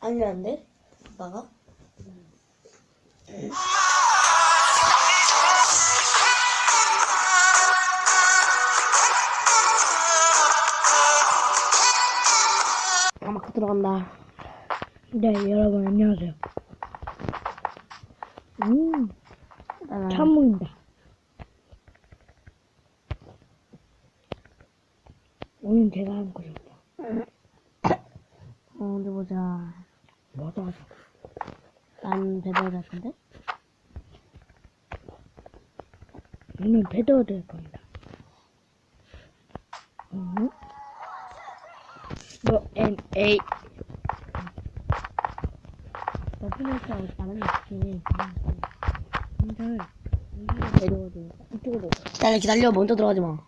아니면 안 돼? 아빠가? 아, 마크 들어간다. 네, 여러분 안녕하세요. 음, 나는 참모입니다. 오늘 제가 한 것입니다. 어, 어디 보자. 뭐도 하죠? 난 배달 같은데? 오늘 배도 될 겁니다. 음. 뭐, N, A. 너프니까 나는 이렇게. 근데, 내려오지. 이쪽으로. 기다려, 기다려. 먼저 들어가지 마.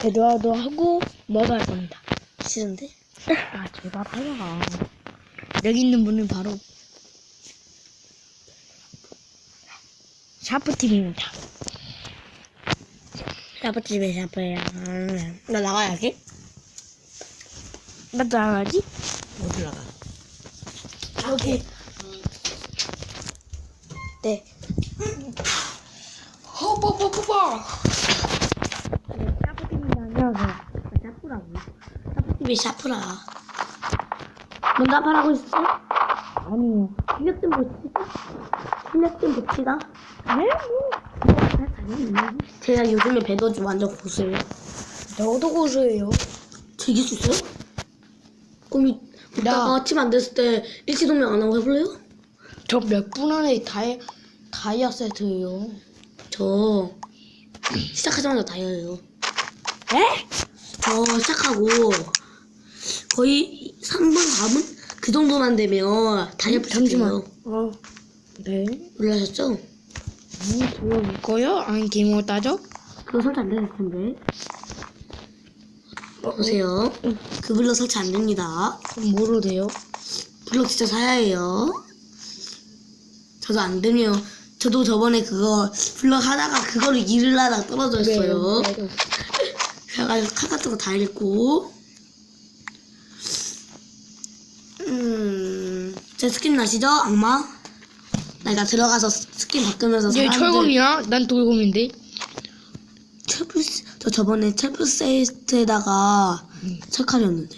배도도 하고, 뭐도 할 겁니다. 싫은데? 아, 제발 하자. 여기 있는 분은 바로, 샤프팀입니다. 샤프집에 샤프야. 나 나가야지? 나도 나가지? 어디 나가? 여기. 네. 허버버버버. 샤프팀입니다. 안녕하세요. 샤프라고. 샤프집에 샤프라. 뭔 답하라고 있어? 아니요. 실력 좀 봅시다. 실력 좀 봅시다. 네? 뭐. 제가 요즘에 배도주 완전 고수예요. 저도 고수예요. 즐길 수 있어요? 그럼 이- 이따가 팀안 됐을 때 일치동맹 안 하고 해볼래요? 저 몇 분 안에 다이, 다이아 세트예요. 저 시작하자마자 다이어요. 에? 저 시작하고 거의 3분, 4분? 그 정도만 되면 다이어 잠시만. 어. 네. 놀라셨죠? 뭐 들어볼까요? 안 기모 따져? 그거 설치 안 되실 텐데. 보세요. 그 블럭 설치 안 됩니다. 그럼 뭐로 돼요? 블럭 진짜 사야 해요. 저도 안 되면 저도 저번에 그거 블럭 하다가 그거를 잃으려다가 떨어졌어요. 네. 그래가지고 칼 같은 거 다 잃고. 음, 제 스킨 나시죠? 악마? 내가 들어가서 스킨 바꾸면서 얘 사람들 철검이야? 난 돌검인데. 철풀 저 저번에 철풀 세이트에다가 음. 철칼이었는데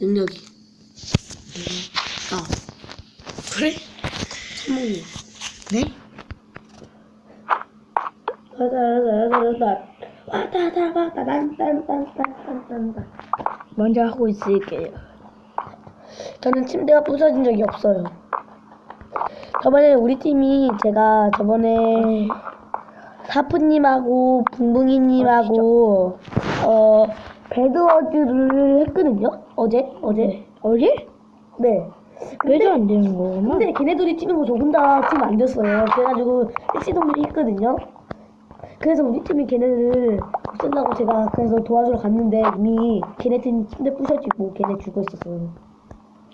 능력이 아 그래? 천목님 네? 먼저 하고 있을게요. 저는 침대가 부서진 적이 없어요. 저번에 우리 팀이 제가 저번에 사프님하고 붕붕이님하고 어 배드워즈를 했거든요. 어제 어제 어제? 네. 왜도 안 되는 거구나. 근데 걔네들이 찍은 거저 혼자 팀안 됐어요. 그래가지고 일시동맹이 했거든요. 그래서 우리 팀이 걔네를 없앤다고 제가 그래서 도와주러 갔는데 이미 걔네 팀 침대 부셔지고 걔네 죽어 있었어요.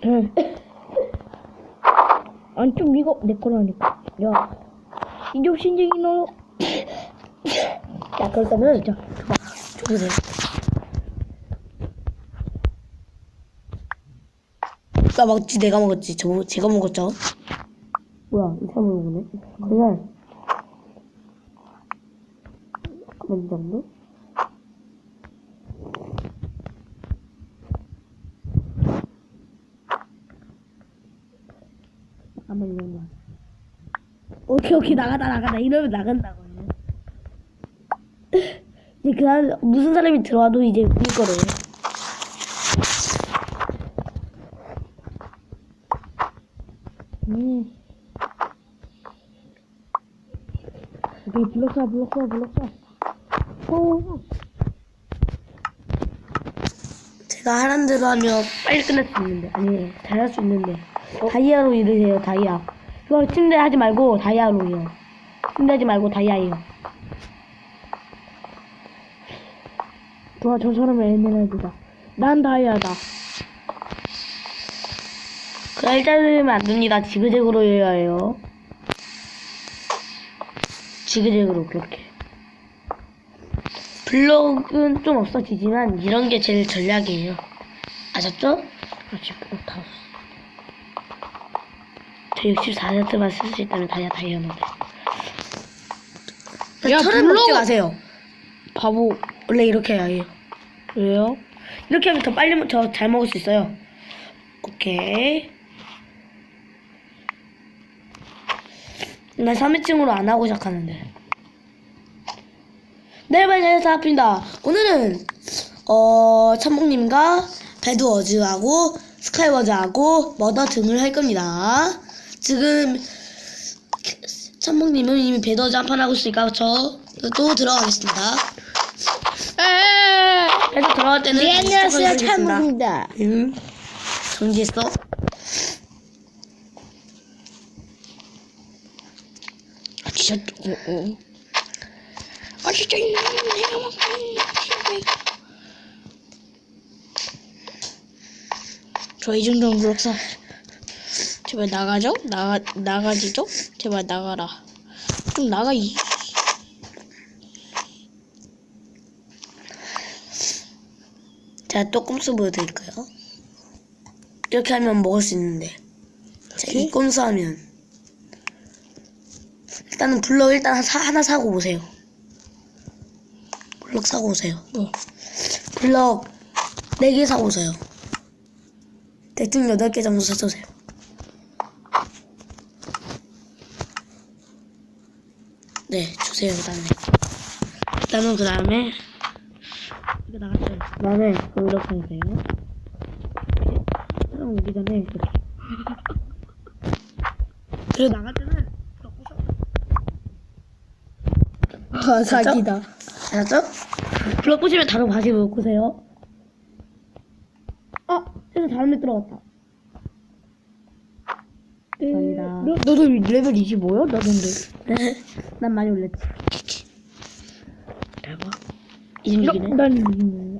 응. 아니 좀 이거 내 거라니까. 야, 이좀 신쟁이 너. 야 그럴 때는 자, 죽으세요. 나 먹지 내가 먹었지 저 제가 먹었죠. 뭐야 이 사람 먹네. 그날 그만 정도? 잠깐만 오케이 오케이 나가다 나가다 이러면 나간다고 이제 그 사람 무슨 사람이 들어와도 이제 울 거래요. 음. 오케이 블록 쏴 블록 쏴 블록 쏴. 오. 제가 하란 대로 하면 빨리 끝낼 수 있는데 아니 잘할 수 있는데 다이아로 이르세요 다이아 그거 침대 하지 말고 다이아로요 침대 하지 말고 다이아예요 좋아 저 사람은 에메랄드다. 난 다이아다. 그럴 때는 안 됩니다 지그재그로 해야 해요 지그재그로 그렇게 블록은 좀 없어지지만 이런 게 제일 전략이에요 아셨죠? 아직 못하고. 저 64세트만 쓸 수 있다면 다이아 다이아몬드. 야, 철을 먹지 블록! 마세요. 바보. 원래 이렇게 해야 해요. 왜요? 이렇게 하면 더 빨리 저 잘 먹을 수 있어요. 오케이. 난 3인칭으로 안 하고 시작하는데. 네, 빨리 잘해서 합니다. 오늘은 어 참봉님과 배드워즈하고 스카이워즈하고 머더 등을 할 겁니다. 지금 참봉님은 이미 배드워즈 한판 하고 있으니까 저 또 들어가겠습니다. 에에에에. 그래서 들어갈 때는 네, 안녕하세요. 참묵입니다. 응. 정지했어? 아, 진짜, 어, 어. 아, 진짜, 내가 막, 진짜. 저 이중정 블록사. 제발 나가죠? 나가, 나가지죠? 제발 나가라. 좀 나가, 이. 제가 또 꼼수 보여드릴까요? 이렇게 하면 먹을 수 있는데. 자, 이 꼼수 하면. 일단은 블럭 일단 한 사, 하나 사고 오세요. 블럭 사고 오세요. 뭐. 블럭 4개 사고 오세요. 대충 8개 정도 사주세요. 네, 주세요, 그 다음에. 일단은 그 다음에, 이거 나갔어요. 그 다음에, 이렇게 해주세요. 사람 오기 전에, 이렇게. 그리고 나갈 때는. 아, 사기다. 알았죠? 블럭 부시면 다른 오세요. 아, 그래서 다른 데 들어갔다. 감사합니다. 너, 너도 레벨 25야? 나던데. 네. 난 많이 올렸지. 대박. 26이네. 난 26.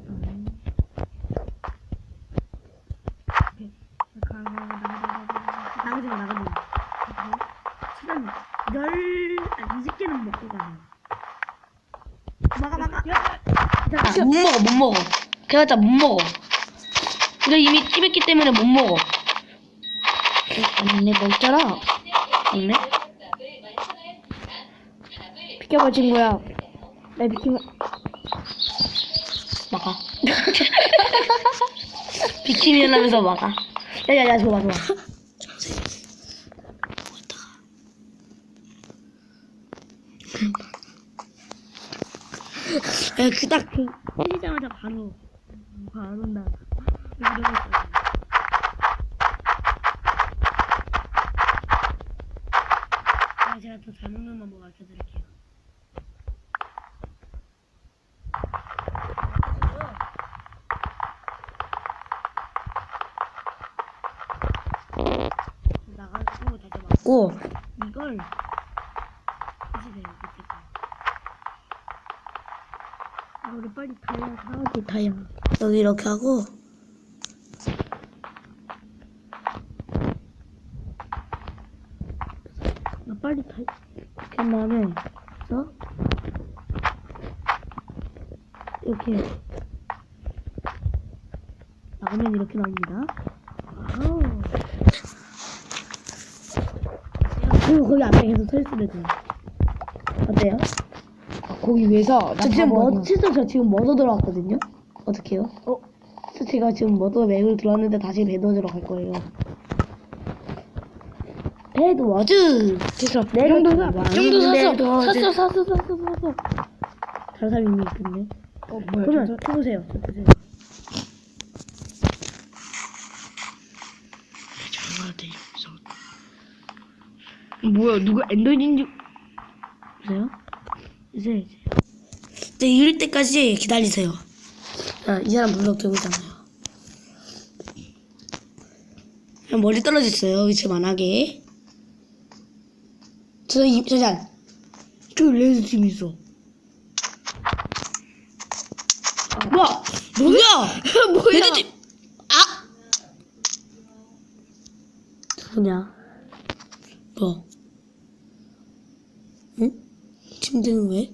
나가지 마, 나가지 마. 시간 열, 아, 20개는 먹고 가요. 막아, 막아. 자, 못 먹어, 못 먹어. 그래봤자 못 먹어. 이거 이미 찝했기 때문에 못 먹어. 아니네, 먹잖아. 없네? 비켜봐, 친구야. 나 비키면. 막아. 비키니 하면서 막아. 야, 야, 야, 좋아, 좋아. 야, 그, 딱, 그, 뛰자마자 바로, 바로 안 온다. 이러고 있어. 아, 제가 더잘 먹는 방법 알려드릴게요. 나가고 맞고 이걸. 아, 우리 빨리 다이아 사야지, 다이아. 여기 이렇게 하고 나 빨리 다이아. 이렇게 한 다음에 그래서 이렇게 나오면 이렇게 나옵니다. 아우. 그리고 거기 앞에 계속 서 있으면 돼요. 어때요? 아, 거기 왜 사? 나저 지금. 뭐, 실제로 저 지금 머더 들어왔거든요? 어떡해요? 어? 그래서 제가 지금 머더 맥을 들어왔는데 다시 배드워즈로 갈 거예요. 배드워즈! 됐어. 이 정도 사. 왕이 정도 샀어. 샀어, 샀어, 샀어, 샀어. 다른 사람이 이미 있겠네. 어, 뭐야, 그러면 저 쳐보세요. 저 보세요. 뭐야, 누가 엔더인지. 보세요. 이제 이제. 이럴 때까지 기다리세요. 자, 이 사람 블록 들고 있잖아요. 멀리 떨어져 있어요. 위치 만하게. 저, 이, 저, 자, 저 레드 팀 있어. 뭐야? 뭐야? 뭐야? 레드 팀! 아! 누구냐? 뭐? 응? 침대는 왜?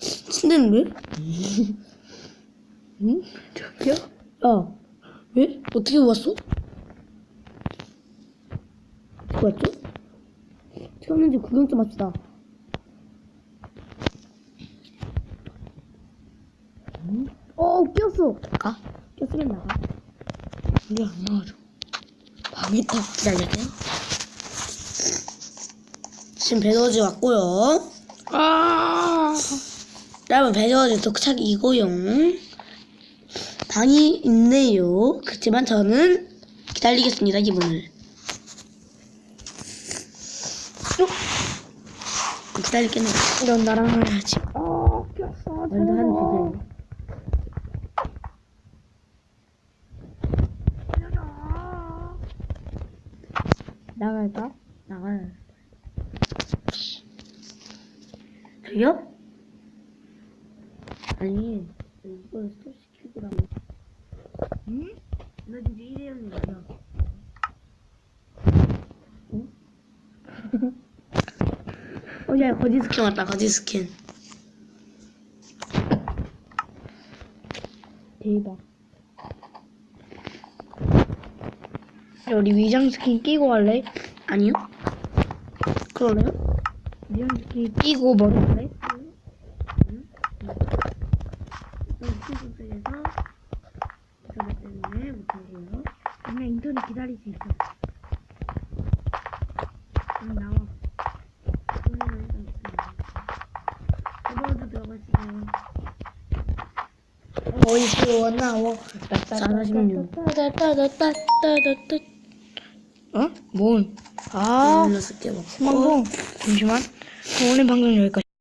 침대는 왜? 응? 저기요? 야, 왜? 어떻게 왔어? 어떻게 왔죠? 왔는지 구경 좀 합시다. 음? 어, 꼈어. 가? 꼈으면 나가. 이게 안 나와줘. 망했다. 기다려주세요. 지금 배도지 왔고요. 아. 여러분 배도지 도착이고요. 방이 있네요. 그렇지만 저는 기다리겠습니다. 이분을. 어? 기다릴게요. 이런 나랑 해야지. 어, 꼈어. 먼저 하는 주제요. 나갈까? 나가 요. 저요? 아니, 이걸 스톱 시키더라고. 응? 나 진짜 일회용이야. 응? 어, 야, 거지 스킨 왔다, 거지 스킨. 대박. 야, 우리 위장 스킨 끼고 할래? 아니요? 그러네요? 위장 스킨 끼고 뭐 할래? 일단 스킨 선택해서 기다려 때문에 못하고요. 그냥 인터넷 기다릴 수 있어. 그럼 나와. 저번에도 들어가시고요. 어이구 나와. 잘하시군요. 어? 뭔? 아, 눌렀을게요. 방송. 잠시만. 오늘 방송 여기까지.